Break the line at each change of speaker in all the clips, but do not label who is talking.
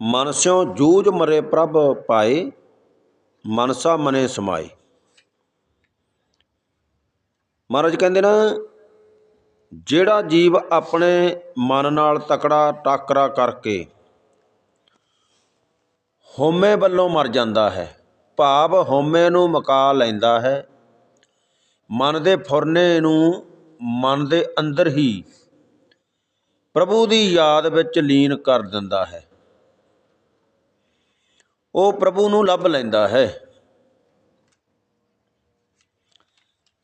ਮਨ ਜੂਝ ਮਰੇ ਪ੍ਰਭ ਪਾਏ, ਮਨਸਾ ਮਨੇ ਸਮਾਏ। ਮਹਾਰਾਜ ਕਹਿੰਦੇ ਨਾ, ਜਿਹੜਾ ਜੀਵ ਆਪਣੇ ਮਨ ਨਾਲ ਤਕੜਾ ਟਾਕਰਾ ਕਰਕੇ ਹਉਮੈ ਵੱਲੋਂ ਮਰ ਜਾਂਦਾ ਹੈ, ਭਾਵ ਹਉਮੈ ਨੂੰ ਮਕਾ ਲੈਂਦਾ ਹੈ, ਮਨ ਦੇ ਫੁਰਨੇ ਨੂੰ ਮਨ ਦੇ ਅੰਦਰ ਹੀ ਪ੍ਰਭੂ ਦੀ ਯਾਦ ਵਿੱਚ ਲੀਨ ਕਰ ਦਿੰਦਾ ਹੈ। ਉਹ ਪ੍ਰਭੂ ਨੂੰ ਲੱਭ ਲੈਂਦਾ ਹੈ।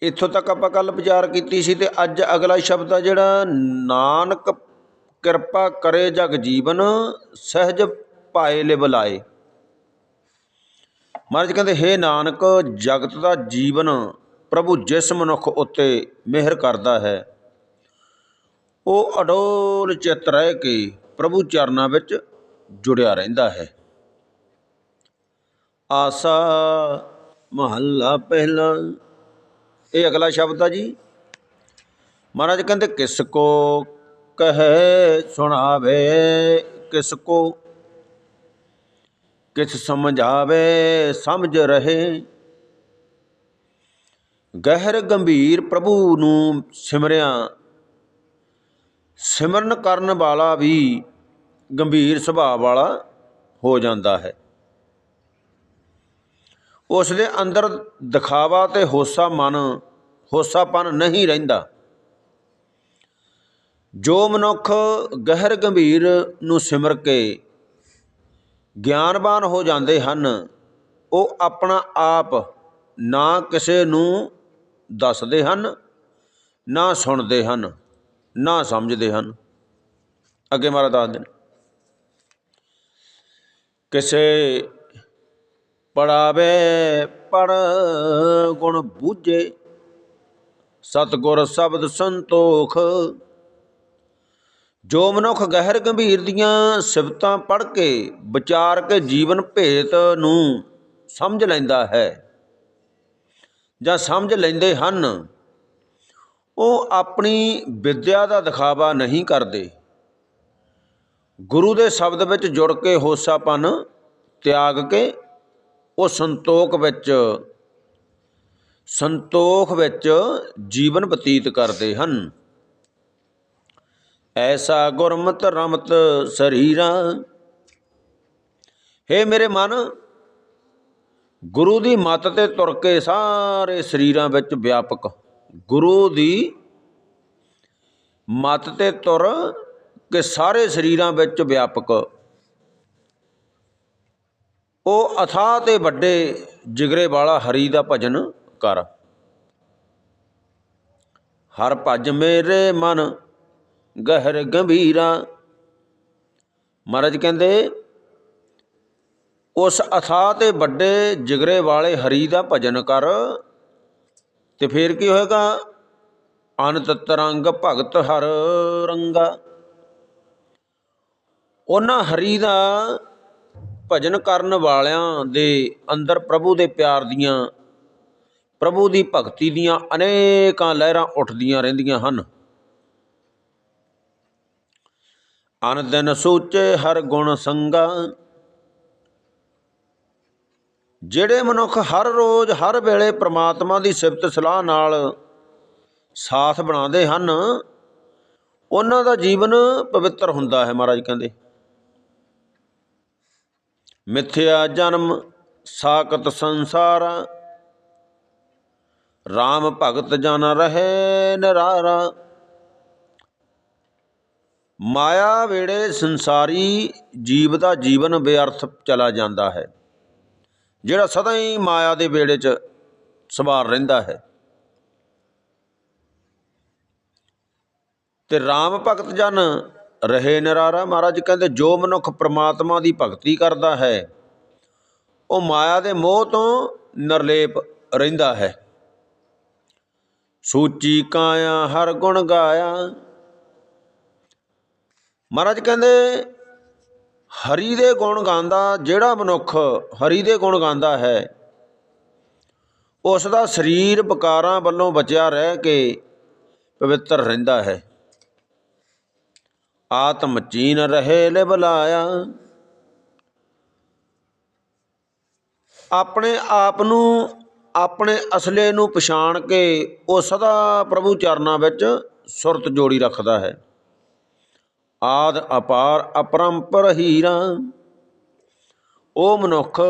ਇੱਥੋਂ ਤੱਕ ਆਪਾਂ ਕੱਲ ਵਿਚਾਰ ਕੀਤੀ ਸੀ ਤੇ ਅੱਜ ਅਗਲਾ ਸ਼ਬਦ ਆ ਜਿਹੜਾ, ਨਾਨਕ ਕਿਰਪਾ ਕਰੇ ਜਗ ਜੀਵਨ, ਸਹਿਜ ਪਾਏ ਲਿਵਲਾਏ ਮਹਾਰਾਜ ਕਹਿੰਦੇ, ਹੇ ਨਾਨਕ, ਜਗਤ ਦਾ ਜੀਵਨ ਪ੍ਰਭੂ ਜਿਸ ਮਨੁੱਖ ਉੱਤੇ ਮਿਹਰ ਕਰਦਾ ਹੈ, ਉਹ ਅਡੋਲ ਚਿੱਤ ਰਹਿ ਕੇ ਪ੍ਰਭੂ ਚਰਨਾਂ ਵਿੱਚ ਜੁੜਿਆ ਰਹਿੰਦਾ ਹੈ। ਆਸਾ ਮਹੱਲਾ ਪਹਿਲਾ। ਇਹ ਅਗਲਾ ਸ਼ਬਦ ਆ ਜੀ। ਮਹਾਰਾਜ ਕਹਿੰਦੇ, ਕਿਸ ਕੋ ਕਹੇ ਸੁਣਾਵੇ, ਕਿਸ ਕੋ ਕਿਸ ਸਮਝਾਵੇ, ਸਮਝ ਰਹੇ। ਗਹਿਰ ਗੰਭੀਰ ਪ੍ਰਭੂ ਨੂੰ ਸਿਮਰਿਆ। ਸਿਮਰਨ ਕਰਨ ਵਾਲਾ ਵੀ ਗੰਭੀਰ ਸੁਭਾਅ ਵਾਲਾ ਹੋ ਜਾਂਦਾ ਹੈ। ਉਸ ਦੇ ਅੰਦਰ ਦਿਖਾਵਾ ਤੇ ਹੋਸਾ ਮਨ ਹੋਸਾਪਨ ਨਹੀਂ ਰਹਿੰਦਾ। ਜੋ ਮਨੁੱਖ ਗਹਿਰ ਗੰਭੀਰ ਨੂੰ ਸਿਮਰ ਕੇ ਗਿਆਨਵਾਨ ਹੋ ਜਾਂਦੇ ਹਨ, ਉਹ ਆਪਣਾ ਆਪ ਨਾ ਕਿਸੇ ਨੂੰ ਦੱਸਦੇ ਹਨ, ਨਾ ਸੁਣਦੇ ਹਨ, ਨਾ ਸਮਝਦੇ ਹਨ। ਅੱਗੇ ਮਹਾਰਾਜ ਦੱਸਦੇ ਨੇ, ਕਿਸੇ ਪੜਾਵੇ, ਪੜ ਗੁਣ ਬੂਝੇ। ਸਤਗੁਰ ਸ਼ਬਦ ਸੰਤੋਖ। ਜੋ ਮਨੁੱਖ ਗਹਿਰ ਗੰਭੀਰ ਦੀਆਂ ਸਿਫਤਾਂ ਪੜ੍ਹ ਕੇ, ਵਿਚਾਰ ਕੇ ਜੀਵਨ ਭੇਤ ਨੂੰ ਸਮਝ ਲੈਂਦਾ ਹੈ ਜਾਂ ਸਮਝ ਲੈਂਦੇ ਹਨ, ਉਹ ਆਪਣੀ ਵਿਦਿਆ ਦਾ ਦਿਖਾਵਾ ਨਹੀਂ ਕਰਦੇ। ਗੁਰੂ ਦੇ ਸ਼ਬਦ ਵਿੱਚ ਜੁੜ ਕੇ ਹੋਸਾਪਨ, ਤਿਆਗ ਕੇ ਉਹ ਸੰਤੋਖ ਵਿੱਚ ਸੰਤੋਖ ਵਿੱਚ ਜੀਵਨ ਬਤੀਤ ਕਰਦੇ ਹਨ। ਐਸਾ ਗੁਰਮਤ ਰਮਤ ਸਰੀਰਾ। ਹੇ ਮੇਰੇ ਮਨ, ਗੁਰੂ ਦੀ ਮੱਤ ਤੇ ਤੁਰ ਕੇ ਸਾਰੇ ਸਰੀਰਾਂ ਵਿੱਚ ਵਿਆਪਕ, ਗੁਰੂ ਦੀ ਮੱਤ ਤੇ ਤੁਰ ਕੇ ਸਾਰੇ ਸਰੀਰਾਂ ਵਿੱਚ ਵਿਆਪਕ ਉਹ ਅਥਾਹ ਤੇ ਵੱਡੇ ਜਿਗਰੇ ਵਾਲਾ ਹਰੀ ਦਾ ਭਜਨ ਕਰ। ਹਰ ਭਜ ਮੇਰੇ ਮਨ ਗਹਿਰ ਗੰਭੀਰਾ। ਮਹਾਰਾਜ ਕਹਿੰਦੇ, ਉਸ ਅਥਾਹ ਤੇ ਵੱਡੇ ਜਿਗਰੇ ਵਾਲੇ ਹਰੀ ਦਾ ਭਜਨ ਕਰ ਤੇ ਫੇਰ ਕੀ ਹੋਏਗਾ? ਅਨੰਤ ਤਰੰਗ ਭਗਤ ਹਰ ਰੰਗਾ। ਉਹਨਾਂ ਹਰੀ ਦਾ ਭਜਨ ਕਰਨ ਵਾਲਿਆਂ ਦੇ ਅੰਦਰ ਪ੍ਰਭੂ ਦੇ ਪਿਆਰ ਦੀਆਂ, ਪ੍ਰਭੂ ਦੀ ਭਗਤੀ ਦੀਆਂ ਅਨੇਕਾਂ ਲਹਿਰਾਂ ਉੱਠਦੀਆਂ ਰਹਿੰਦੀਆਂ ਹਨ। ਅਨ ਦਿਨ ਹਰ ਗੁਣ ਸੰਗਾ, ਜਿਹੜੇ ਮਨੁੱਖ ਹਰ ਰੋਜ਼ ਹਰ ਵੇਲੇ ਪ੍ਰਮਾਤਮਾ ਦੀ ਸਿਫਤ ਸਲਾਹ ਨਾਲ ਸਾਥ ਬਣਾਉਂਦੇ ਹਨ, ਉਹਨਾਂ ਦਾ ਜੀਵਨ ਪਵਿੱਤਰ ਹੁੰਦਾ ਹੈ ਮਹਾਰਾਜ ਕਹਿੰਦੇ। ਮਿਥਿਆ ਜਨਮ ਸਾਕਤ ਸੰਸਾਰ। RAM ਭਗਤ ਜਨ ਰਹੇ ਨਰਾਰਾ। ਮਾਇਆ ਵੇੜੇ ਸੰਸਾਰੀ ਜੀਵ ਦਾ ਜੀਵਨ ਬੇਅਰਥ ਚਲਾ ਜਾਂਦਾ ਹੈ, ਜਿਹੜਾ ਸਦਾ ਹੀ ਮਾਇਆ ਦੇ ਵੇੜੇ 'ਚ ਸਵਾਰ ਰਹਿੰਦਾ ਹੈ। ਤੇ RAM ਭਗਤ ਜਨ ਰਹੇ ਨਿਰਾਰਾ ਮਹਾਰਾਜ ਕਹਿੰਦੇ, ਜੋ ਮਨੁੱਖ ਪ੍ਰਮਾਤਮਾ ਦੀ ਭਗਤੀ ਕਰਦਾ ਹੈ, ਉਹ ਮਾਇਆ ਦੇ ਮੋਹ ਤੋਂ ਨਿਰਲੇਪ ਰਹਿੰਦਾ ਹੈ। ਸੂਚੀ ਕਾਇਆ, ਹਰ ਗੁਣ ਗਾਇਆ। ਮਹਾਰਾਜ ਕਹਿੰਦੇ, ਹਰੀ ਦੇ ਗੁਣ ਗਾਉਂਦਾ, ਜਿਹੜਾ ਮਨੁੱਖ ਹਰੀ ਦੇ ਗੁਣ ਗਾਉਂਦਾ ਹੈ, ਉਸ ਦਾ ਸਰੀਰ ਵਿਕਾਰਾਂ ਵੱਲੋਂ ਬਚਿਆ ਰਹਿ ਕੇ ਪਵਿੱਤਰ ਰਹਿੰਦਾ ਹੈ। ਆਤਮ ਚੀਨ ਰਹੇ ਲੈ ਬਲਾਇਆ ਆਪਣੇ ਆਪ ਨੂੰ, ਆਪਣੇ ਅਸਲੇ ਨੂੰ ਪਛਾਣ ਕੇ ਉਹ ਸਦਾ ਪ੍ਰਭੂ ਚਰਨਾਂ ਵਿੱਚ ਸੁਰਤ ਜੋੜੀ ਰੱਖਦਾ ਹੈ। ਆਦ ਅਪਾਰ ਅਪਰੰਪਰ ਹੀਰਾ। ਉਹ ਮਨੁੱਖ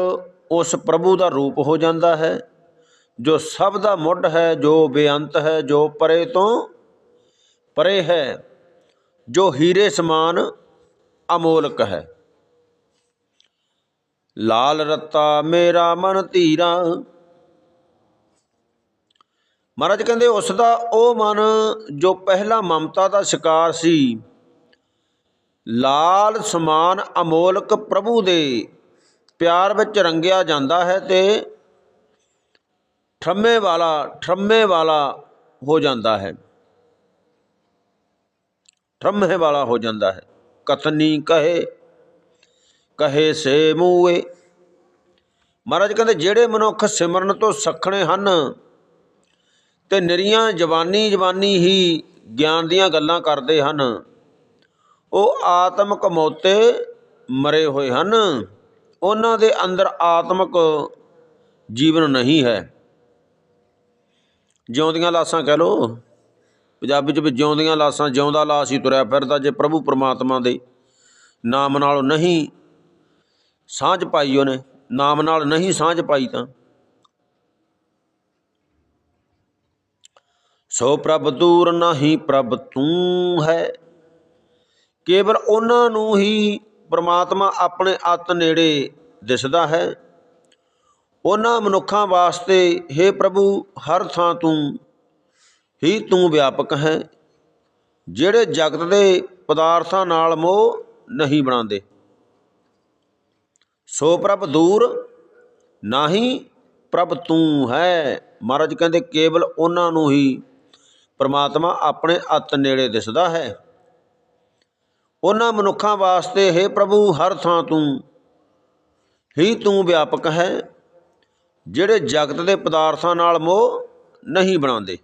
ਉਸ ਪ੍ਰਭੂ ਦਾ ਰੂਪ ਹੋ ਜਾਂਦਾ ਹੈ, ਜੋ ਸਭ ਦਾ ਮੁੱਢ ਹੈ, ਜੋ ਬੇਅੰਤ ਹੈ, ਜੋ ਪਰੇ ਤੋਂ ਪਰੇ ਹੈ। ਜੋ ਹੀਰੇ ਸਮਾਨ ਅਮੋਲਕ ਹੈ। ਲਾਲ ਰੱਤਾ ਮੇਰਾ ਮਨ ਧੀਰਾ। ਮਹਾਰਾਜ ਕਹਿੰਦੇ, ਉਸ ਦਾ ਉਹ ਮਨ ਜੋ ਪਹਿਲਾ ਮਮਤਾ ਦਾ ਸ਼ਿਕਾਰ ਸੀ, ਲਾਲ ਸਮਾਨ ਅਮੋਲਕ ਪ੍ਰਭੂ ਦੇ ਪਿਆਰ ਵਿੱਚ ਰੰਗਿਆ ਜਾਂਦਾ ਹੈ ਤੇ ਠੰਮੇ ਵਾਲਾ, ਠਰਮੇ ਵਾਲਾ ਹੋ ਜਾਂਦਾ ਹੈ। ਠਰਮੇ ਵਾਲਾ ਹੋ ਜਾਂਦਾ ਹੈ। ਕਤਨੀ ਕਹੇ ਕਹੇ ਸੇ ਮੂਏ। ਮਹਾਰਾਜ ਕਹਿੰਦੇ, ਜਿਹੜੇ ਮਨੁੱਖ ਸਿਮਰਨ ਤੋਂ ਸਖਣੇ ਹਨ, ਤੇ ਨਿਰੀਆਂ ਜਵਾਨੀ ਜਵਾਨੀ ਹੀ ਗਿਆਨ ਦੀਆਂ ਗੱਲਾਂ ਕਰਦੇ ਹਨ, ਉਹ ਆਤਮਕ ਮੋਤੇ ਮਰੇ ਹੋਏ ਹਨ। ਉਹਨਾਂ ਦੇ ਅੰਦਰ ਆਤਮਕ ਜੀਵਨ ਨਹੀਂ ਹੈ। ਜਿਉਂਦੀਆਂ ਲਾਸ਼ਾਂ ਕਹਿ ਲੋ ਪੰਜਾਬੀ ਚ ਵੀ ਜਿਉਂਦੀਆਂ ਲਾਸ਼ਾਂ, ਜਿਉਂਦਾ ਲਾਸ਼ ਹੀ ਤੁਰਿਆ ਫਿਰਦਾ ਜੇ ਪ੍ਰਭੂ ਪਰਮਾਤਮਾ ਦੇ ਨਾਮ ਨਾਲ ਨਹੀਂ ਸਾਂਝ ਪਾਈ ਉਹਨੇ, ਨਾਮ ਨਾਲ ਨਹੀਂ ਸਾਂਝ ਪਾਈ ਤਾਂ। ਸੋ ਪ੍ਰਭ ਦੂਰ ਨਹੀਂ ਪ੍ਰਭ ਤੂੰ ਹੈ। ਕੇਵਲ ਉਹਨਾਂ ਨੂੰ ਹੀ ਪ੍ਰਮਾਤਮਾ ਆਪਣੇ ਅੱਤ ਨੇੜੇ ਦਿਸਦਾ ਹੈ। ਉਹਨਾਂ ਮਨੁੱਖਾਂ ਵਾਸਤੇ हे ਪ੍ਰਭੂ, ਹਰ ਥਾਂ ਤੂੰ ਹੀ ਤੂੰ ਵਿਆਪਕ ਹੈ, ਜਿਹੜੇ ਜਗਤ ਦੇ ਪਦਾਰਥਾਂ ਨਾਲ ਮੋਹ ਨਹੀਂ ਬਣਾਉਂਦੇ। ਸੋ ਪ੍ਰਭ ਦੂਰ, ਨਹੀਂ ਪ੍ਰਭ ਤੂੰ ਹੈ। ਮਹਾਰਾਜ ਕਹਿੰਦੇ, ਕੇਵਲ ਉਹਨਾਂ ਨੂੰ ਹੀ ਪਰਮਾਤਮਾ ਆਪਣੇ ਅੱਤ ਨੇੜੇ ਦਿਸਦਾ ਹੈ। ਉਹਨਾਂ ਮਨੁੱਖਾਂ ਵਾਸਤੇ ਹੈ ਪ੍ਰਭੂ, ਹਰ ਥਾਂ ਤੂੰ ਹੀ ਤੂੰ ਵਿਆਪਕ ਹੈ, ਜਿਹੜੇ ਜਗਤ ਦੇ ਪਦਾਰਥਾਂ ਨਾਲ ਮੋਹ ਨਹੀਂ ਬਣਾਉਂਦੇ।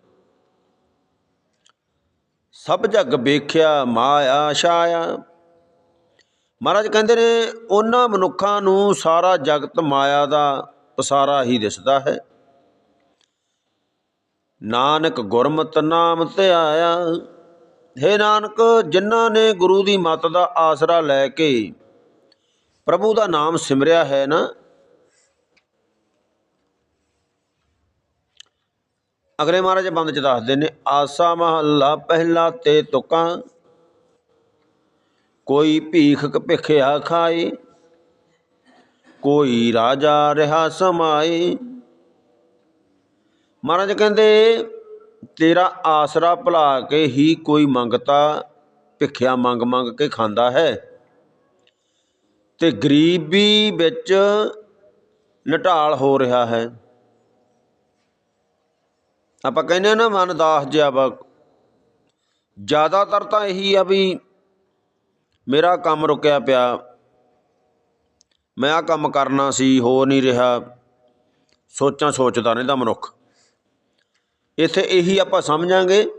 ਸਭ ਜਗ ਵੇਖਿਆ ਮਾਇਆ ਛਾਇਆ। ਮਹਾਰਾਜ ਕਹਿੰਦੇ ਨੇ, ਉਹਨਾਂ ਮਨੁੱਖਾਂ ਨੂੰ ਸਾਰਾ ਜਗਤ ਮਾਇਆ ਦਾ ਪਸਾਰਾ ਹੀ ਦਿਸਦਾ ਹੈ। ਨਾਨਕ ਗੁਰਮਤ ਨਾਮ ਧਿਆਇਆ ਹੇ ਨਾਨਕ, ਜਿਨ੍ਹਾਂ ਨੇ ਗੁਰੂ ਦੀ ਮੱਤ ਦਾ ਆਸਰਾ ਲੈ ਕੇ ਪ੍ਰਭੂ ਦਾ ਨਾਮ ਸਿਮਰਿਆ ਹੈ ਨਾ ਅਗਲੇ ਮਹਾਰਾਜ ਬੰਦ ਚ ਦੱਸਦੇ ਨੇ, ਆਸਾ ਮਹੱਲਾ ਪਹਿਲਾ ਤੇ ਤੁਕਾਂ, ਕੋਈ ਭੀਖ ਭਿਖਿਆ ਖਾਏ, ਕੋਈ ਰਾਜਾ ਰਹਾ ਸਮਾਏ। ਮਹਾਰਾਜ ਕਹਿੰਦੇ, ਤੇਰਾ ਆਸਰਾ ਭੁਲਾ ਕੇ ਹੀ ਕੋਈ ਮੰਗਤਾ, ਭਿਖਿਆ ਮੰਗ ਮੰਗ ਕੇ ਖਾਂਦਾ ਹੈ। ਤੇ ਗਰੀਬੀ ਵਿੱਚ ਲਟਾਲ ਹੋ ਰਿਹਾ ਹੈ। ਆਪਾਂ ਕਹਿੰਦੇ ਆ ਨਾ, ਮਨ ਦਾਸ ਜਿਹਾ ਵਾ ਜ਼ਿਆਦਾਤਰ ਤਾਂ ਇਹੀ ਆ ਵੀ ਮੇਰਾ ਕੰਮ ਰੁਕਿਆ ਪਿਆ। ਮੈਂ ਆ ਕੰਮ ਕਰਨਾ ਸੀ ਹੋ ਨਹੀਂ ਰਿਹਾ। ਸੋਚਾਂ ਸੋਚਦਾ ਰਹਿੰਦਾ ਮਨੁੱਖ। ਇੱਥੇ ਇਹੀ ਆਪਾਂ ਸਮਝਾਂਗੇ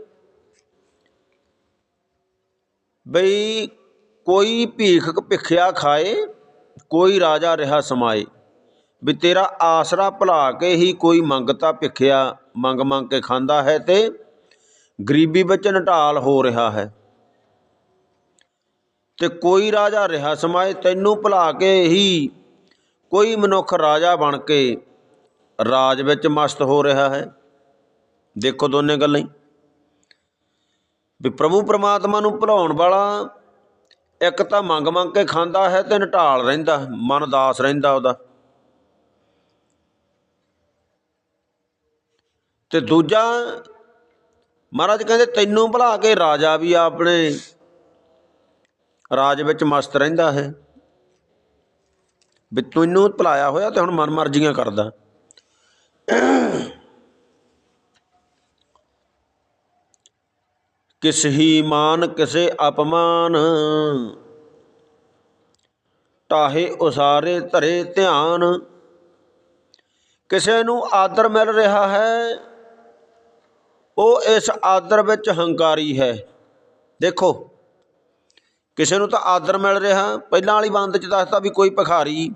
ਬਈ ਕੋਈ ਭੀਖ ਭਿਖਿਆ ਖਾਏ, ਕੋਈ ਰਾਜਾ ਰਿਹਾ ਸਮਾਏ। ਵੀ ਤੇਰਾ ਆਸਰਾ ਭੁਲਾ ਕੇ ਹੀ ਕੋਈ ਮੰਗਤਾ ਭਿਖਿਆ। ਮੰਗ ਮੰਗ ਕੇ ਖਾਂਦਾ ਹੈ ਤੇ ਗਰੀਬੀ ਵਿੱਚ ਨਟਾਲ ਹੋ ਰਿਹਾ ਹੈ। ਤੇ ਕੋਈ ਰਾਜਾ ਰਿਹਾ ਸਮਾਏ ਤੈਨੂੰ ਭੁਲਾ ਕੇ ਹੀ, ਕੋਈ ਮਨੁੱਖ ਰਾਜਾ ਬਣ ਕੇ ਰਾਜ ਵਿੱਚ ਮਸਤ ਹੋ ਰਿਹਾ ਹੈ। ਦੇਖੋ ਦੋਨੇ ਗੱਲਾਂ ਹੀ। ਵੀ ਪ੍ਰਭੂ ਪ੍ਰਮਾਤਮਾ ਨੂੰ ਭੁਲਾਉਣ ਵਾਲਾ ਇੱਕ ਤਾਂ ਮੰਗ ਮੰਗ ਕੇ ਖਾਂਦਾ ਹੈ ਤੇ ਨਟਾਲ ਰਹਿੰਦਾ, ਮਨ ਦਾਸ ਰਹਿੰਦਾ ਉਹਦਾ। ਤੇ ਦੂਜਾ, ਮਹਾਰਾਜ ਕਹਿੰਦੇ ਤੈਨੂੰ ਭੁਲਾ ਕੇ ਰਾਜਾ ਵੀ ਆਪਣੇ ਰਾਜ ਵਿੱਚ ਮਸਤ ਰਹਿੰਦਾ ਹੈ। ਵੀ ਤੈਨੂੰ ਭੁਲਾਇਆ ਹੋਇਆ ਤੇ ਹੁਣ ਮਨ ਮਰਜ਼ੀਆਂ ਕਰਦਾ। ਕਿਸ ਹੀ ਮਾਨ, ਕਿਸੇ ਅਪਮਾਨ ਟਾਹੇ ਉਸਾਰੇ ਧਰੇ ਧਿਆਨ। ਕਿਸੇ ਨੂੰ ਆਦਰ ਮਿਲ ਰਿਹਾ ਹੈ ਉਹ ਇਸ ਆਦਰ ਵਿੱਚ ਹੰਕਾਰੀ ਹੈ। ਦੇਖੋ, ਕਿਸੇ ਨੂੰ ਤਾਂ ਆਦਰ ਮਿਲ ਰਿਹਾ, ਪਹਿਲਾਂ ਵਾਲੀ ਬੰਦ ਚ ਦੱਸਦਾ ਵੀ ਕੋਈ ਭਿਖਾਰੀ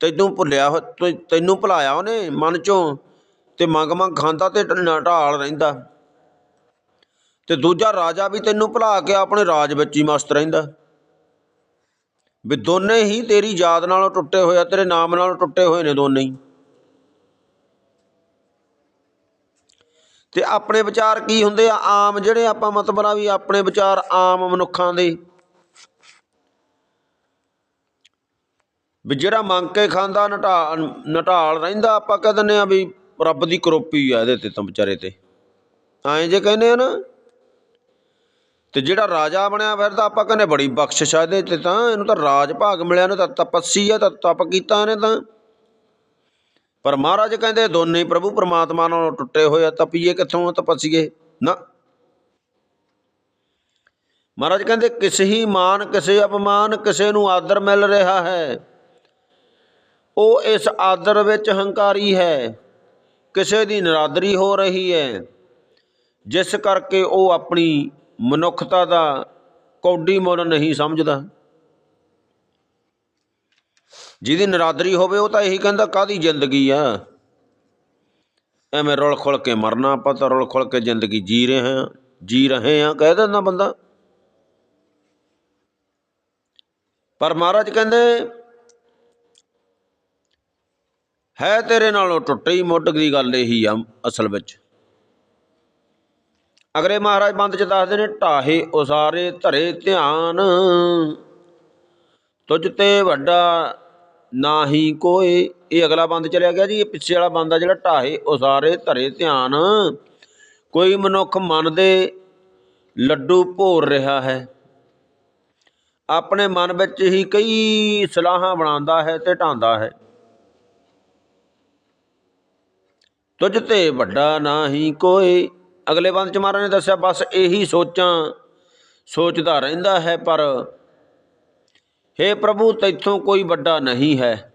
ਤੈਨੂੰ ਭੁੱਲਿਆ ਹੋ- ਤੈ- ਤੈਨੂੰ ਭੁਲਾਇਆ ਉਹਨੇ ਮਨ ਚੋਂ ਤੇ ਮੰਗ ਮੰਗ ਖਾਂਦਾ ਤੇ ਢਾਲ ਰਹਿੰਦਾ। ਤੇ ਦੂਜਾ ਰਾਜਾ ਵੀ ਤੈਨੂੰ ਭੁਲਾ ਕੇ ਆਪਣੇ ਰਾਜ ਵਿੱਚ ਹੀ ਮਸਤ ਰਹਿੰਦਾ। ਵੀ ਦੋਨੇ ਹੀ ਤੇਰੀ ਯਾਦ ਨਾਲੋਂ ਟੁੱਟੇ ਹੋਏ ਆ, ਤੇਰੇ ਨਾਮ ਨਾਲੋਂ ਟੁੱਟੇ ਹੋਏ ਨੇ ਦੋਨੇ ਹੀ। ਤੇ ਆਪਣੇ ਵਿਚਾਰ ਕੀ ਹੁੰਦੇ ਆ? ਆਮ ਜਿਹੜੇ ਆਪਾਂ ਮਤਲਬ ਆ ਵੀ ਆਪਣੇ ਵਿਚਾਰ ਆਮ ਮਨੁੱਖਾਂ ਦੇ। ਵੀ ਜਿਹੜਾ ਮੰਗ ਕੇ ਖਾਂਦਾ ਨਟਾਲ ਨਟਾਲ ਰਹਿੰਦਾ, ਆਪਾਂ ਕਹਿ ਦਿੰਦੇ ਆ ਵੀ ਰੱਬ ਦੀ ਕਰੋਪੀ ਆ ਇਹਦੇ ਤੇ ਤਾਂ ਵਿਚਾਰੇ ਤੇ। ਐਂ ਜੇ ਕਹਿੰਦੇ ਆ ਨਾ, ਤੇ ਜਿਹੜਾ ਰਾਜਾ ਬਣਿਆ ਫਿਰਦਾ, ਆਪਾਂ ਕਹਿੰਦੇ ਬੜੀ ਬਖਸ਼ਿਸ਼ ਆ ਇਹਦੇ ਤੇ ਤਾਂ। ਇਹਨੂੰ ਤਾਂ ਰਾਜ ਭਾਗ ਮਿਲਿਆ, ਇਹਨੂੰ ਤਾਂ ਤਪੱਸੀ ਆ ਤਾਂ ਤਪ ਕੀਤਾ ਇਹਨੇ ਤਾਂ। ਪਰ ਮਹਾਰਾਜ ਕਹਿੰਦੇ ਦੋਨੇ ਪ੍ਰਭੂ ਪਰਮਾਤਮਾ ਨਾਲੋਂ ਟੁੱਟੇ ਹੋਏ ਆ ਤਪੀਏ ਕਿੱਥੋਂ ਤਪਸੀਏ ਨਾ। ਮਹਾਰਾਜ ਕਹਿੰਦੇ ਕਿਸੇ ਹੀ ਮਾਨ, ਕਿਸੇ ਅਪਮਾਨ, ਕਿਸੇ ਨੂੰ ਆਦਰ ਮਿਲ ਰਿਹਾ ਹੈ। ਉਹ ਇਸ ਆਦਰ ਵਿੱਚ ਹੰਕਾਰੀ ਹੈ। ਕਿਸੇ ਦੀ ਨਰਾਦਰੀ ਹੋ ਰਹੀ ਹੈ। ਜਿਸ ਕਰਕੇ ਉਹ ਆਪਣੀ ਮਨੁੱਖਤਾ ਦਾ ਕੌਡੀ ਮੁੱਲ ਨਹੀਂ ਸਮਝਦਾ। ਜਿਹਦੀ ਨਰਾਦਰੀ ਹੋਵੇ ਉਹ ਤਾਂ ਇਹੀ ਕਹਿੰਦਾ ਕਾਦੀ ਜ਼ਿੰਦਗੀ ਆ? ਐਵੇਂ ਰੁਲ ਖੁਲ ਕੇ ਮਰਨਾ, ਆਪਾਂ ਤਾਂ ਰੁਲ ਖੁਲ ਕੇ ਜ਼ਿੰਦਗੀ ਜੀ ਰਹੇ ਹਾਂ, ਜੀ ਰਹੇ ਹਾਂ, ਕਹਿ ਦਿੰਦਾ ਬੰਦਾ। ਪਰ ਮਹਾਰਾਜ ਕਹਿੰਦੇ, ਹੈ ਤੇਰੇ ਨਾਲੋਂ ਟੁੱਟੀ ਹੀ ਮੁੱਢ ਦੀ ਗੱਲ ਇਹੀ ਆ ਅਸਲ ਵਿੱਚ। ਅਗਰੇ ਮਹਾਰਾਜ ਬੰਦ ਚ ਦੱਸਦੇ ਨੇ, ਢਾਹੇ ਉਸਾਰੇ ਧਰੇ ਧਿਆਨ, ਤੁਝ ਤੇ ਵੱਡਾ ਨਾ ਹੀ ਕੋਏ। ਇਹ ਅਗਲਾ ਬੰਦ ਚਲਿਆ ਗਿਆ ਜੀ। ਇਹ ਪਿੱਛੇ ਵਾਲਾ ਬੰਦ ਆ ਜਿਹੜਾ ਢਾਹੇ, ਉਸਾਰੇ, ਧਰੇ ਧਿਆਨ। ਕੋਈ ਮਨੁੱਖ ਮਨ ਦੇ ਲੱਡੂ ਭੋਰ ਰਿਹਾ ਹੈ। ਆਪਣੇ ਮਨ ਵਿੱਚ ਹੀ ਕਈ ਸਲਾਹਾਂ ਬਣਾਉਂਦਾ ਹੈ ਤੇ ਢਾਂਦਾ ਹੈ। ਤੁਝ ਤੇ ਵੱਡਾ ਨਾ ਹੀ ਕੋਈ ਅਗਲੇ ਬੰਦ ਚ ਮਹਾਰਾਜ ਨੇ ਦੱਸਿਆ, ਬਸ ਇਹੀ ਸੋਚਾਂ, ਸੋਚਦਾ ਰਹਿੰਦਾ ਹੈ ਪਰ हे ਪ੍ਰਭੂ, ਤੈਥੋਂ ਕੋਈ ਵੱਡਾ ਨਹੀਂ ਹੈ।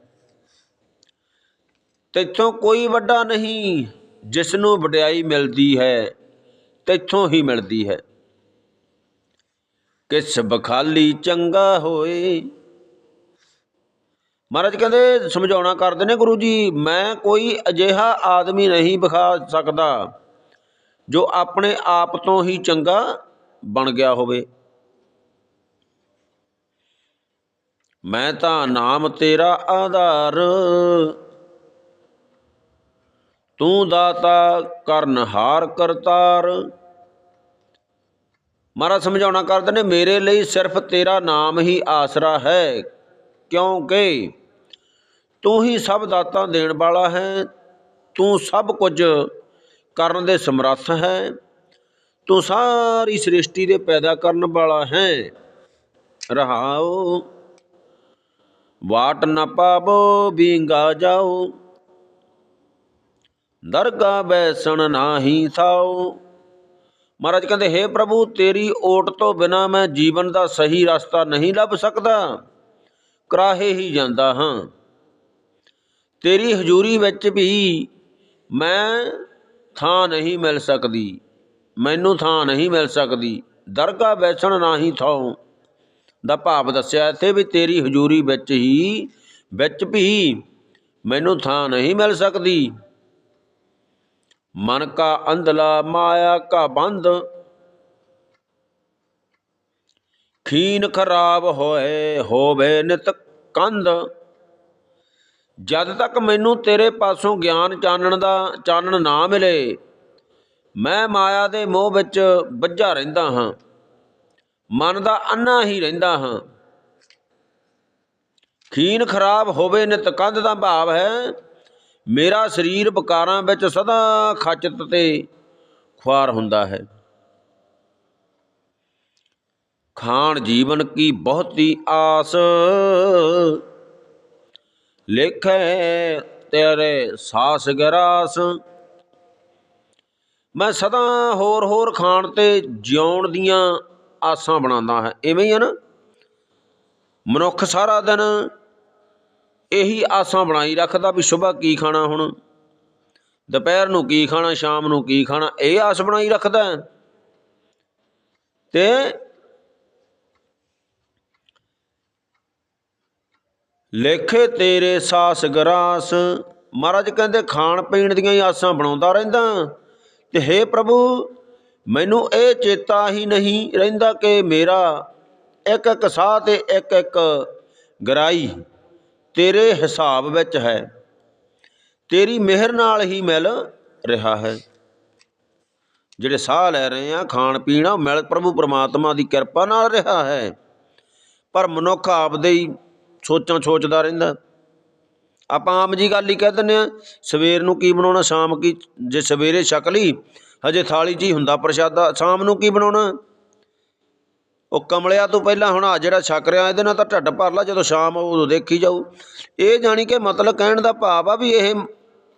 ਤੈਥੋਂ ਕੋਈ ਵੱਡਾ ਨਹੀਂ ਜਿਸ ਨੂੰ ਵਡਿਆਈ ਮਿਲਦੀ ਹੈ, ਤੈਥੋਂ ਹੀ ਮਿਲਦੀ ਹੈ। ਕਿਸ ਬਖਾਲੀ ਚੰਗਾ ਹੋਏ। ਮਹਾਰਾਜ ਕਹਿੰਦੇ, ਸਮਝਾਉਣਾ ਕਰਦੇ ਨੇ ਗੁਰੂ ਜੀ, ਮੈਂ ਕੋਈ ਅਜਿਹਾ ਆਦਮੀ ਨਹੀਂ ਵਿਖਾ ਸਕਦਾ, ਜੋ ਆਪਣੇ ਆਪ ਤੋਂ ਹੀ ਚੰਗਾ ਬਣ ਗਿਆ ਹੋਵੇ। ਮੈਂ ਤਾਂ ਨਾਮ ਤੇਰਾ ਆਧਾਰ। ਤੂੰ ਦਾਤਾ ਕਰਨਹਾਰ ਕਰਤਾਰ। ਮਹਾਰਾਜ ਸਮਝਾਉਣਾ ਕਰਦੇ ਨੇ, ਮੇਰੇ ਲਈ ਸਿਰਫ ਤੇਰਾ ਨਾਮ ਹੀ ਆਸਰਾ ਹੈ, ਕਿਉਂਕਿ ਤੂੰ ਹੀ ਸਭ ਦਾਤਾਂ ਦੇਣ ਵਾਲਾ ਹੈ, ਤੂੰ ਸਭ ਕੁਝ ਕਰਨ ਦੇ ਸਮਰੱਥ ਹੈ, ਤੂੰ ਸਾਰੀ ਸ੍ਰਿਸ਼ਟੀ ਦੇ ਪੈਦਾ ਕਰਨ ਵਾਲਾ ਹੈ। ਰਹਾਓ। ਵਾਟ ਨ ਪਾਵੋ, ਬੀਂਗਾ ਜਾਓ। ਦਰਗਾ ਬੈਸਣ ਨਾਹੀ ਥਾਓ ਮਹਾਰਾਜ ਕਹਿੰਦੇ हे ਪ੍ਰਭੂ, ਤੇਰੀ ਓਟ ਤੋਂ ਬਿਨਾ ਮੈਂ ਜੀਵਨ ਦਾ ਸਹੀ ਰਸਤਾ ਨਹੀਂ ਲੱਭ ਸਕਦਾ। ਕਰਾਹੇ ਹੀ ਜਾਂਦਾ ਹਾਂ। ਤੇਰੀ ਹਜ਼ੂਰੀ ਵਿੱਚ ਵੀ ਮੈਂ ਥਾਂ ਨਹੀਂ ਮਿਲ ਸਕਦੀ। ਮੈਨੂੰ ਥਾਂ ਨਹੀਂ ਮਿਲ ਸਕਦੀ। ਦਰਗਾ ਬੈਸਣ ਨਾਹੀ ਥਾਉ। ਦਾ ਭਾਵ ਦੱਸਿਆ, ਇੱਥੇ ਵੀ ਤੇਰੀ ਹਜ਼ੂਰੀ ਵਿੱਚ ਹੀ, ਵਿੱਚ ਵੀ ਮੈਨੂੰ ਥਾਂ ਨਹੀਂ ਮਿਲ ਸਕਦੀ। ਮਨ ਕਾ ਅੰਧਲਾ ਮਾਇਆ ਕਾ ਬੰਧ, ਖੀਨ ਖਰਾਬ ਹੋਏ ਹੋਵੇ ਨਿਤ ਕੰਧ। ਜਦ ਤੱਕ ਮੈਨੂੰ ਤੇਰੇ ਪਾਸੋਂ ਗਿਆਨ ਚਾਨਣ ਦਾ, ਚਾਨਣ ਨਾ ਮਿਲੇ, ਮੈਂ ਮਾਇਆ ਦੇ ਮੋਹ ਵਿੱਚ ਵੱਜਾ ਰਹਿੰਦਾ ਹਾਂ। ਮਨ ਦਾ ਅੰਨਾ ਹੀ ਰਹਿੰਦਾ ਹਾਂ। ਖੀਨ ਖਰਾਬ ਹੋਵੇ ਨਿਤ ਕੰਧ ਦਾ ਭਾਵ ਹੈ, ਮੇਰਾ ਸਰੀਰ ਵਿਕਾਰਾਂ ਵਿੱਚ ਸਦਾ ਖਚਤ ਤੇ ਖੁਆਰ ਹੁੰਦਾ ਹੈ। ਖਾਣ ਜੀਵਨ ਕੀ ਬਹੁਤੀ ਆਸ, ਲਿਖੇ ਤੇਰੇ ਸਾਸ ਗਰਾਸ। ਮੈਂ ਸਦਾ ਹੋਰ ਹੋਰ ਖਾਣ ਤੇ ਜਿਉਣ ਦੀਆਂ ਆਸਾਂ ਬਣਾਉਂਦਾ ਹੈ। ਇਵੇਂ ਹੀ ਹੈ ਨਾ? ਮਨੁੱਖ ਸਾਰਾ ਦਿਨ ਇਹੀ ਆਸਾਂ ਬਣਾਈ ਰੱਖਦਾ ਵੀ ਸਵੇਰ ਕੀ ਖਾਣਾ ਹੁਣ? ਦੁਪਹਿਰ ਨੂੰ ਕੀ ਖਾਣਾ, ਸ਼ਾਮ ਨੂੰ ਕੀ ਖਾਣਾ, ਇਹ ਆਸ ਬਣਾਈ ਰੱਖਦਾ ਹੈ। ਤੇ ਲੇਖੇ ਤੇਰੇ ਸਾਸ ਗਰਾਸ, ਮਹਾਰਾਜ ਕਹਿੰਦੇ, ਖਾਣ ਪੀਣ ਦੀਆਂ ਹੀ ਆਸਾਂ ਬਣਾਉਂਦਾ ਰਹਿੰਦਾ। ਤੇ हे ਪ੍ਰਭੂ ਮੈਨੂੰ ਇਹ ਚੇਤਾ ਹੀ ਨਹੀਂ ਰਹਿੰਦਾ ਕਿ ਮੇਰਾ ਇੱਕ ਇੱਕ ਸਾਹ ਤੇ ਇੱਕ ਇੱਕ ਗਰਾਈ ਤੇਰੇ ਹਿਸਾਬ ਵਿੱਚ ਹੈ। ਤੇਰੀ ਮਿਹਰ ਨਾਲ ਹੀ ਮਿਲ ਰਿਹਾ ਹੈ। ਜਿਹੜੇ ਸਾਹ ਲੈ ਰਹੇ ਆ, ਖਾਣ ਪੀਣਾ ਮਿਲ ਪ੍ਰਭੂ ਪਰਮਾਤਮਾ ਦੀ ਕਿਰਪਾ ਨਾਲ ਰਿਹਾ ਹੈ। ਪਰ ਮਨੁੱਖ ਆਪਦੇ ਹੀ ਸੋਚਾਂ ਸੋਚਦਾ ਰਹਿੰਦਾ। ਆਪਾਂ ਆਮ ਜੀ ਗੱਲ ਹੀ ਕਹਿ ਦਿੰਦੇ ਆ, ਸਵੇਰ ਨੂੰ ਕੀ ਬਣਾਉਣਾ, ਸ਼ਾਮ ਕੀ, ਜੇ ਸਵੇਰੇ ਛਕ ਹਜੇ ਥਾਲੀ 'ਚ ਹੀ ਹੁੰਦਾ ਪ੍ਰਸ਼ਾਦਾ। ਸ਼ਾਮ ਨੂੰ ਕੀ ਬਣਾਉਣਾ? ਉਹ ਕਮਲਿਆ ਤੋਂ ਪਹਿਲਾਂ ਹੁਣ ਆ ਜਿਹੜਾ ਛਕ ਰਿਹਾ, ਇਹਦੇ ਨਾਲ ਤਾਂ ਢੱਡ ਭਰ ਲਾ, ਜਦੋਂ ਸ਼ਾਮ ਆਊ ਉਦੋਂ ਦੇਖੀ ਜਾਊ। ਇਹ ਜਾਣੀ ਕਿ ਮਤਲਬ ਕਹਿਣ ਦਾ ਭਾਵ ਆ ਵੀ ਇਹ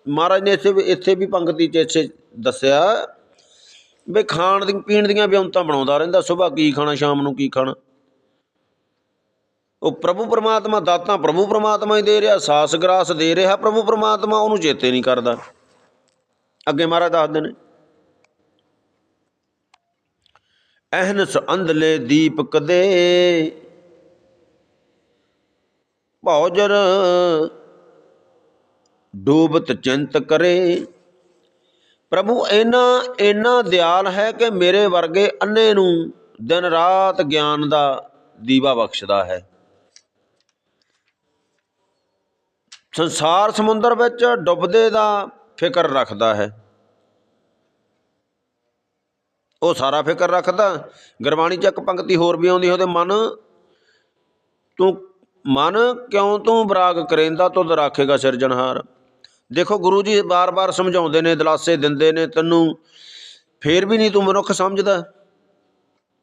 ਮਹਾਰਾਜ ਨੇ ਇੱਥੇ ਵੀ- ਇੱਥੇ ਵੀ ਪੰਕਤੀ 'ਚ ਇੱਥੇ ਦੱਸਿਆ ਵੀ ਖਾਣ ਦੀ, ਪੀਣ ਦੀਆਂ ਵਿਉਂਤਾਂ ਬਣਾਉਂਦਾ ਰਹਿੰਦਾ। ਸਵੇਰ ਕੀ ਖਾਣਾ, ਸ਼ਾਮ ਨੂੰ ਕੀ ਖਾਣਾ? ਉਹ ਪ੍ਰਭੂ ਪਰਮਾਤਮਾ ਦਾਤਾਂ ਪ੍ਰਭੂ ਪਰਮਾਤਮਾ ਹੀ ਦੇ ਰਿਹਾ, ਸਾਸ ਗਰਾਸ ਦੇ ਰਿਹਾ, ਪ੍ਰਭੂ ਪਰਮਾਤਮਾ ਉਹਨੂੰ ਚੇਤੇ ਨਹੀਂ ਕਰਦਾ। ਅੱਗੇ ਮਹਾਰਾਜ ਦੱਸਦੇ ਨੇ ਅਹਨਸ ਅੰਧਲੇ ਦੀਪਕ ਦੇ ਭੌਜਰ ਡੂਬਤ ਚਿੰਤ ਕਰੇ। ਪ੍ਰਭੂ, ਇਨਾ ਇਨਾ ਦਿਆਲ ਹੈ ਕਿ ਮੇਰੇ ਵਰਗੇ ਅੰਨੇ ਨੂੰ ਦਿਨ ਰਾਤ ਗਿਆਨ ਦਾ ਦੀਵਾ ਬਖਸ਼ਦਾ ਹੈ। ਸੰਸਾਰ ਸਮੁੰਦਰ ਵਿੱਚ ਡੁੱਬਦੇ ਦਾ ਫਿਕਰ ਰੱਖਦਾ ਹੈ। ਉਹ ਸਾਰਾ ਫਿਕਰ ਰੱਖਦਾ। ਗੁਰਬਾਣੀ ਚ ਇੱਕ ਪੰਕਤੀ ਹੋਰ ਵੀ ਆਉਂਦੀ ਉਹਦੇ ਮਨ। ਤੂੰ ਮਨ ਕਿਉਂ ਤੂੰ ਬਰਾਗ ਕਰੇਂਦਾ? ਤੁਧ ਰਾਖੇਗਾ ਸਿਰਜਣਹਾਰ। ਦੇਖੋ ਗੁਰੂ ਜੀ ਬਾਰ-ਬਾਰ ਸਮਝਾਉਂਦੇ ਨੇ, ਦਿਲਾਸੇ ਦਿੰਦੇ ਨੇ, ਤੈਨੂੰ ਫੇਰ ਵੀ ਨਹੀਂ ਤੂੰ ਮਨੁੱਖ ਸਮਝਦਾ।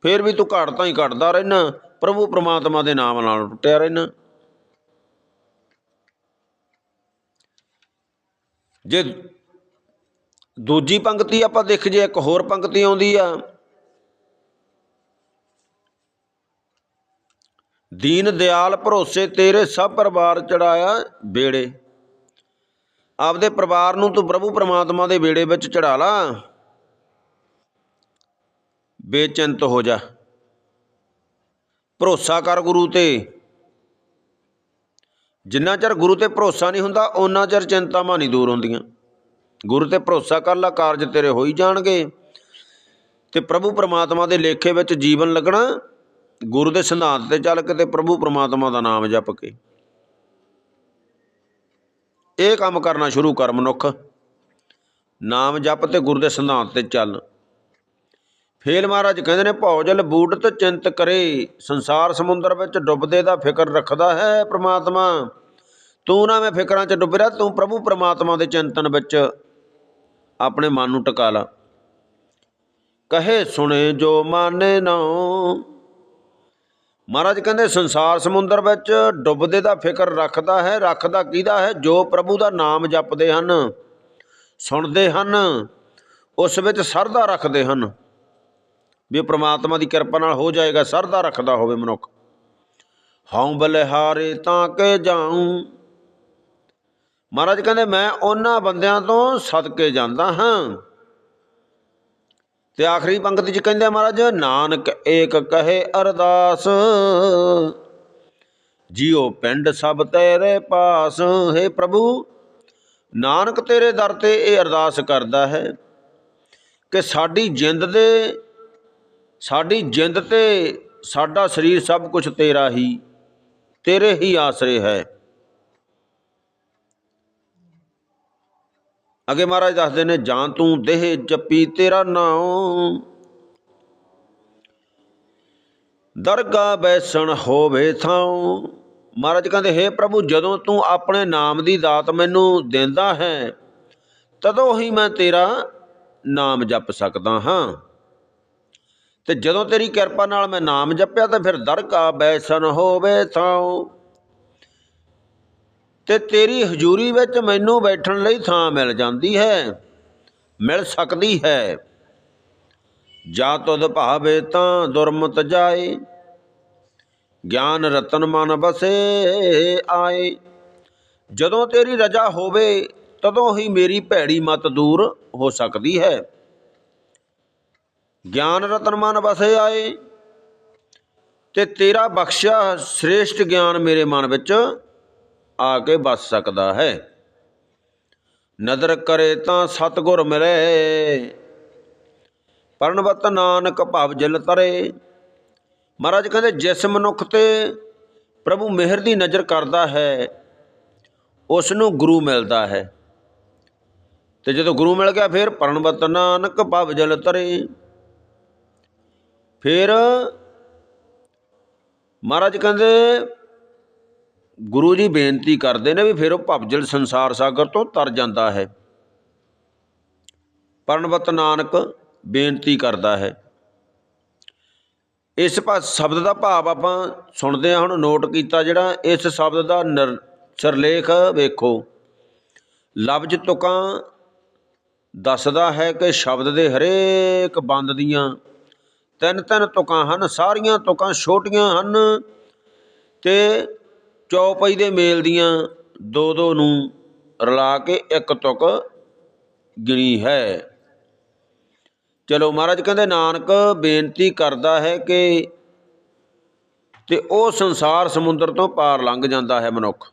ਫੇਰ ਵੀ ਤੂੰ ਘੜਦਾ ਹੀ ਘੜਦਾ ਰਹਿਣਾ। ਪ੍ਰਭੂ ਪ੍ਰਮਾਤਮਾ ਦੇ ਨਾਮ ਨਾਲ ਟੁੱਟਿਆ ਰਹਿਣਾ। ਜੇ ਦੂਜੀ ਪੰਕਤੀ ਆਪਾਂ ਦੇਖ ਜੇ, ਇੱਕ ਹੋਰ ਪੰਕਤੀ ਆਉਂਦੀ ਆ। ਦੀਨ ਦਿਆਲ ਭਰੋਸੇ ਤੇਰੇ ਸਭ ਪਰਿਵਾਰ ਚੜਾਇਆ ਬੇੜੇ। ਆਪਦੇ ਪਰਿਵਾਰ ਨੂੰ ਤੂੰ ਪ੍ਰਭੂ ਪ੍ਰਮਾਤਮਾ ਦੇ ਬੇੜੇ ਵਿੱਚ ਚੜਾ ਲਾ। ਬੇਚਿੰਤ ਹੋ ਜਾ। ਭਰੋਸਾ ਕਰ ਗੁਰੂ ਤੇ। ਜਿੰਨਾ ਚਿਰ ਗੁਰੂ ਤੇ ਭਰੋਸਾ ਨਹੀਂ ਹੁੰਦਾ ਉਹਨਾਂ ਚਿਰ ਚਿੰਤਾਵਾਂ ਨਹੀਂ ਦੂਰ ਹੁੰਦੀਆਂ। ਗੁਰੂ ਤੇ ਭਰੋਸਾ ਕਰ ਲਾ, ਕਾਰਜ ਤੇਰੇ ਹੋਈ ਜਾਣਗੇ। ਤੇ ਪ੍ਰਭੂ ਪਰਮਾਤਮਾ ਦੇ ਲੇਖੇ ਵਿੱਚ ਜੀਵਨ ਲੱਗਣਾ, ਗੁਰੂ ਦੇ ਸਿਧਾਂਤ ਤੇ ਚੱਲ ਕੇ ਤੇ ਪ੍ਰਭੂ ਪਰਮਾਤਮਾ ਦਾ ਨਾਮ ਜਪ ਕੇ। ਇਹ ਕੰਮ ਕਰਨਾ ਸ਼ੁਰੂ ਕਰ ਮਨੁੱਖ। ਨਾਮ ਜਪ ਤੇ ਗੁਰੂ ਦੇ ਸਿਧਾਂਤ ਤੇ ਚੱਲ। ਫੇਲ ਮਹਾਰਾਜ ਕਹਿੰਦੇ ਨੇ ਭੌਜਲ ਬੂਟਤ ਚਿੰਤ ਕਰੇ, ਸੰਸਾਰ ਸਮੁੰਦਰ ਵਿੱਚ ਡੁੱਬਦੇ ਦਾ ਫਿਕਰ ਰੱਖਦਾ ਹੈ ਪ੍ਰਮਾਤਮਾ। ਤੂੰ ਨਾ ਮੈਂ ਫਿਕਰਾਂ 'ਚ ਡੁੱਬ ਰਿਹਾ, ਤੂੰ ਪ੍ਰਭੂ ਪ੍ਰਮਾਤਮਾ ਦੇ ਚਿੰਤਨ ਵਿੱਚ ਆਪਣੇ ਮਨ ਨੂੰ ਟਿਕਾ ਲਾ। ਕਹੇ, ਸੁਣੇ ਜੋ ਮਾਨੇ ਨਾ। ਮਹਾਰਾਜ ਕਹਿੰਦੇ, ਸੰਸਾਰ ਸਮੁੰਦਰ ਵਿੱਚ ਡੁੱਬਦੇ ਦਾ ਫਿਕਰ ਰੱਖਦਾ ਹੈ, ਰੱਖਦਾ ਕਿਹਦਾ ਹੈ? ਜੋ ਪ੍ਰਭੂ ਦਾ ਨਾਮ ਜਪਦੇ ਹਨ, ਸੁਣਦੇ ਹਨ, ਉਸ ਵਿੱਚ ਸਰਦਾ ਰੱਖਦੇ ਹਨ। ਵੀ ਇਹ ਪ੍ਰਮਾਤਮਾ ਦੀ ਕਿਰਪਾ ਨਾਲ ਹੋ ਜਾਏਗਾ, ਸਰਦਾ ਰੱਖਦਾ ਹੋਵੇ ਮਨੁੱਖ। ਹਉ ਬਲਿਹਾਰੇ ਤਾਂ ਕਿ ਜਾਉ ਮਹਾਰਾਜ ਕਹਿੰਦੇ, ਮੈਂ ਉਹਨਾਂ ਬੰਦਿਆਂ ਤੋਂ ਸਦਕੇ ਜਾਂਦਾ ਹਾਂ। ਤੇ ਆਖਰੀ ਪੰਕਤੀ ਚ ਕਹਿੰਦੇ ਮਹਾਰਾਜ, ਨਾਨਕ ਏਕ ਕਹੇ ਅਰਦਾਸ, ਜੀਉ ਪਿੰਡ ਸਭ ਤੇਰੇ ਪਾਸ। ਹੈ ਪ੍ਰਭੂ, ਨਾਨਕ ਤੇਰੇ ਦਰ ਤੇ ਇਹ ਅਰਦਾਸ ਕਰਦਾ ਹੈ ਕਿ ਸਾਡੀ ਜਿੰਦ ਦੇ, ਸਾਡੀ ਜਿੰਦ ਤੇ ਸਾਡਾ ਸਰੀਰ ਸਭ ਕੁਝ ਤੇਰਾ ਹੀ, ਤੇਰੇ ਹੀ ਆਸਰੇ ਹੈ। ਅਗੇ ਮਹਾਰਾਜ ਦੱਸਦੇ ਨੇ ਜਾਂ ਤੂੰ ਦੇਹ ਜਪੀ, ਤੇਰਾ ਨਾਮ ਦਰਗਾ ਬੈਸਣ ਹੋਵੇ ਥਾਉ। ਮਹਾਰਾਜ ਕਹਿੰਦੇ हे ਪ੍ਰਭੂ, ਜਦੋਂ ਤੂੰ ਆਪਣੇ ਨਾਮ ਦੀ ਦਾਤ ਮੈਨੂੰ ਦਿੰਦਾ ਹੈ, ਤਦੋਂ ਹੀ ਮੈਂ ਤੇਰਾ ਨਾਮ ਜਪ ਸਕਦਾ ਹਾਂ। ਤੇ ਜਦੋਂ ਤੇਰੀ ਕਿਰਪਾ ਨਾਲ ਮੈਂ ਨਾਮ ਜਪਿਆ, ਤਾਂ ਫਿਰ ਦਰਗਾ ਬੈਸਣ ਹੋਵੇ ਥਾਉ। ਤੇ ਤੇਰੀ ਹਜ਼ੂਰੀ ਵਿੱਚ ਮੈਨੂੰ ਬੈਠਣ ਲਈ ਥਾਂ ਮਿਲ ਜਾਂਦੀ ਹੈ, ਮਿਲ ਸਕਦੀ ਹੈ। ਜਾਂ ਤੁਧ ਭਾਵੇ ਤਾਂ ਦੁਰਮਤ ਜਾਏ, ਗਿਆਨ ਰਤਨ ਮਨ ਬਸੇ ਆਏ। ਜਦੋਂ ਤੇਰੀ ਰਜਾ ਹੋਵੇ, ਤਦੋਂ ਹੀ ਮੇਰੀ ਭੈੜੀ ਮਤ ਦੂਰ ਹੋ ਸਕਦੀ ਹੈ। ਗਿਆਨ ਰਤਨ ਮਨ ਬਸੇ ਆਏ, ਤੇ ਤੇਰਾ ਬਖਸ਼ਿਆ ਸ੍ਰੇਸ਼ਟ ਗਿਆਨ ਮੇਰੇ ਮਨ ਵਿੱਚ ਆ ਕੇ ਬਸ ਸਕਦਾ ਹੈ। ਨਦਰ ਕਰੇ ਤਾਂ ਸਤਗੁਰ ਮਿਲੇ। ਪਰਨਵਤ ਨਾਨਕ ਭਵ ਜਲ ਤਰੇ। ਮਹਾਰਾਜ ਕਹਿੰਦੇ, ਜਿਸ ਮਨੁੱਖ ਤੇ ਪ੍ਰਭੂ ਮਿਹਰ ਦੀ ਨਜ਼ਰ ਕਰਦਾ ਹੈ ਉਸ ਨੂੰ ਗੁਰੂ ਮਿਲਦਾ ਹੈ। ਤੇ ਜਦੋਂ ਗੁਰੂ ਮਿਲ ਗਿਆ, ਫਿਰ ਪਰਨਵਤ ਨਾਨਕ ਭਵ ਜਲ ਤਰੇ। ਫਿਰ ਮਹਾਰਾਜ ਕਹਿੰਦੇ ਗੁਰੂ ਜੀ ਬੇਨਤੀ ਕਰਦੇ ਨੇ ਵੀ ਫਿਰ ਉਹ ਭਵਜਲ ਸੰਸਾਰ ਸਾਗਰ ਤੋਂ ਤਰ ਜਾਂਦਾ ਹੈ। ਪਰਨਵਤ ਨਾਨਕ ਬੇਨਤੀ ਕਰਦਾ ਹੈ। ਇਸ ਭਾ, ਸ਼ਬਦ ਦਾ ਭਾਵ ਆਪਾਂ ਸੁਣਦੇ ਹਾਂ, ਹੁਣ ਨੋਟ ਕੀਤਾ ਜਿਹੜਾ, ਇਸ ਸ਼ਬਦ ਦਾ ਨਿਰ- ਸਿਰਲੇਖ ਵੇਖੋ। ਲਫ਼ਜ਼ ਤੁਕਾਂ ਦੱਸਦਾ ਹੈ ਕਿ ਸ਼ਬਦ ਦੇ ਹਰੇਕ ਬੰਦ ਦੀਆਂ ਤਿੰਨ ਤਿੰਨ ਤੁਕਾਂ ਹਨ, ਸਾਰੀਆਂ ਤੁਕਾਂ ਛੋਟੀਆਂ ਹਨ ਤੇ ਚੌਪਈ ਦੇ ਮੇਲ ਦੀਆਂ ਦੋ ਦੋ ਨੂੰ ਰਲਾ ਕੇ ਇੱਕ ਤੁਕ ਗਿਣੀ ਹੈ। ਚਲੋ ਮਹਾਰਾਜ ਕਹਿੰਦੇ, ਨਾਨਕ ਬੇਨਤੀ ਕਰਦਾ ਹੈ ਕਿ ਤੇ ਉਹ ਸੰਸਾਰ ਸਮੁੰਦਰ ਤੋਂ ਪਾਰ ਲੰਘ ਜਾਂਦਾ ਹੈ ਮਨੁੱਖ।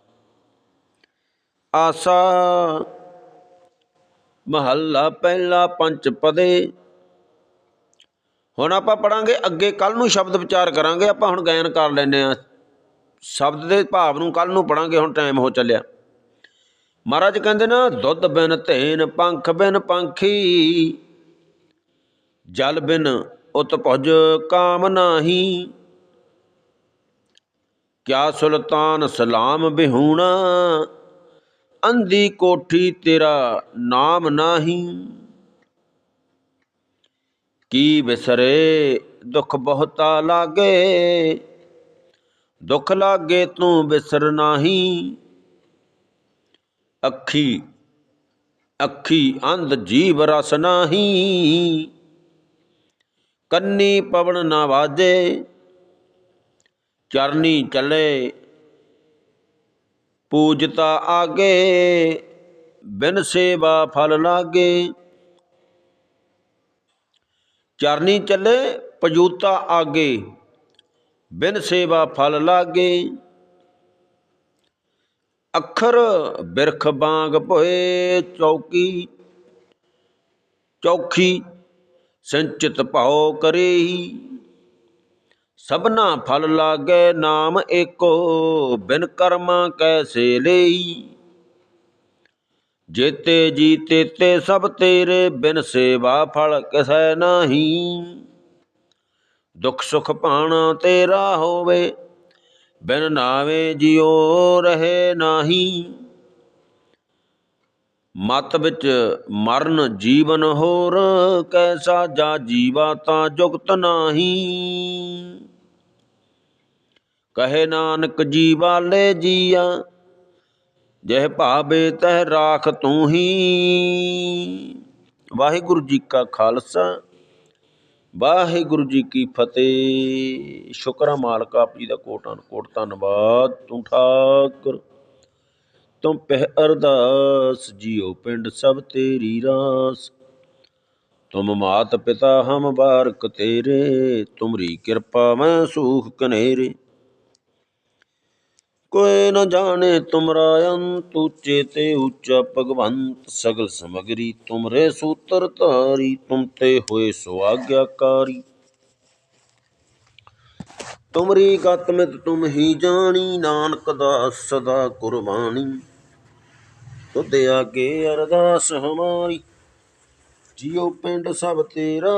ਆਸਾ ਮਹੱਲਾ ਪਹਿਲਾ ਪੰਜ ਪਦੇ। ਹੁਣ ਆਪਾਂ ਪੜਾਂਗੇ, ਅੱਗੇ ਕੱਲ ਨੂੰ ਸ਼ਬਦ ਵਿਚਾਰ ਕਰਾਂਗੇ, ਆਪਾਂ ਹੁਣ ਗਾਇਨ ਕਰ ਲੈਨੇ ਆ ਸ਼ਬਦ ਦੇ ਭਾਵ ਨੂੰ ਕੱਲ ਨੂੰ ਪੜਾਂਗੇ ਹੁਣ ਟਾਈਮ ਹੋ ਚੱਲਿਆ। ਮਹਾਰਾਜ ਕਹਿੰਦੇ ਨਾ, ਦੁੱਧ ਬਿਨ ਧੇਨ ਪੰਖ ਬਿਨ ਪੰਖੀ, ਜਲ ਬਿਨ ਉਤ ਭੁਜ ਕਾਮ ਨਾਹੀ। ਕਿਆ ਸੁਲਤਾਨ ਸਲਾਮ ਬਿਹੂਣਾ, ਅੰਧੀ ਕੋਠੀ ਤੇਰਾ ਨਾਮ ਨਾਹੀ। ਕੀ ਵਿਸਰੇ ਦੁਖ ਬਹੁਤਾ ਲਾਗੇ ਦੁਖ ਲਾਗੇ ਤੂੰ ਬਿਸਰ ਨਾਹੀ। ਅੱਖੀ ਅੱਖੀ ਅੰਧ ਜੀਵ ਰਸ ਨਾਹੀ। ਕੰਨੀ ਪਵਨ ਨਾ ਵਾਜੇ, ਚਰਨੀ ਚੱਲੇ। ਪੂਜਤਾ ਆਗੇ, ਬਿਨ ਸੇਵਾ ਫਲ ਲਾਗੇ। ਚਰਨੀ ਚੱਲੇ, ਪਜੂਤਾ ਆਗੇ। ਬਿਨ ਸੇਵਾ ਫਲ ਲਾਗੇ। ਅੱਖਰ ਬਿਰਖ ਬਾਗ ਭੋਏ ਚੌਕੀ। ਚੌਖੀ ਸੰਚਿਤ ਭਾਉ ਕਰੀ ਸਭਨਾ ਫਲ ਲਾਗੇ ਨਾਮ ਏਕੋ, ਬਿਨ ਕਰਮਾ ਕੈਸੇ ਲਈ ਜੇਤੇ ਜੀ ਤੇ ਸਭ ਤੇਰੇ, ਬਿਨ ਸੇਵਾ ਫਲ ਕਿਸੈ ਨਹੀਂ। ਦੁੱਖ ਸੁਖ ਪਾਣਾ ਤੇਰਾ ਹੋਵੇ, ਬਿਨ ਨਾਵੇਂ ਜਿਉ ਰਹੇ ਨਹੀਂ। ਮਤ ਵਿੱਚ ਮਰਨ ਜੀਵਨ ਹੋਰ, ਕੈਸਾ ਜਾ ਜੀਵਾ ਤਾਂ ਜੁਗਤ ਨਹੀਂ। ਕਹੇ ਨਾਨਕ ਜੀਵਾ ਲੈ ਜੀਆ, ਜਹ ਭਾਵੇ ਤਹ ਰਾਖ ਤੂੰ ਹੀ। ਵਾਹਿਗੁਰੂ ਜੀ ਕਾ ਖਾਲਸਾ। ਵਾਹਿਗੁਰੂ ਜੀ ਕੀ ਫਤਿਹ। ਸ਼ੁਕਰ ਮਾਲਕ ਆਪ ਜੀ ਦਾ ਕੋਟਾਂ ਕੋਟ ਧੰਨਵਾਦ। ਤੂੰ ਠਾਕੁਰ ਤੂੰ ਪਹਿ ਅਰਦਾਸ, ਜੀਉ ਪਿੰਡ ਸਭ ਤੇਰੀ ਰਾਸ। ਤੁਮ ਮਾਤ ਪਿਤਾ ਹਮ ਬਾਰਕ ਤੇਰੇ, ਤੁਮਰੀ ਕਿਰਪਾ ਮੈਂ ਸੂਖ ਕਨੇਰੇ। ਕੋਈ ਨ ਜਾਣੇ ਤੁਮਰਾ ਅੰਤ ਉੱਚੇ ਤੇ ਉੱਚਾ ਭਗਵੰਤ, ਸਗਲ ਸਮਗਰੀ ਤੁਮਰੇ ਸੂਤਰ ਧਾਰੀ, ਤੁਮ ਤੇ ਹੋਏ ਸੋ ਆਗਿਆਕਾਰੀ। ਤੁਮਰੀ ਗਤ ਮਿਤ ਤੁਮ ਹੀ ਜਾਣੀ, ਨਾਨਕ ਦਾ ਸਦਾ ਕੁਰਬਾਨੀ। ਤੁਧ ਆਗੇ ਅਰਦਾਸ ਹਮਾਰੀ, ਜਿਉ ਪਿੰਡ ਸਭ ਤੇਰਾ।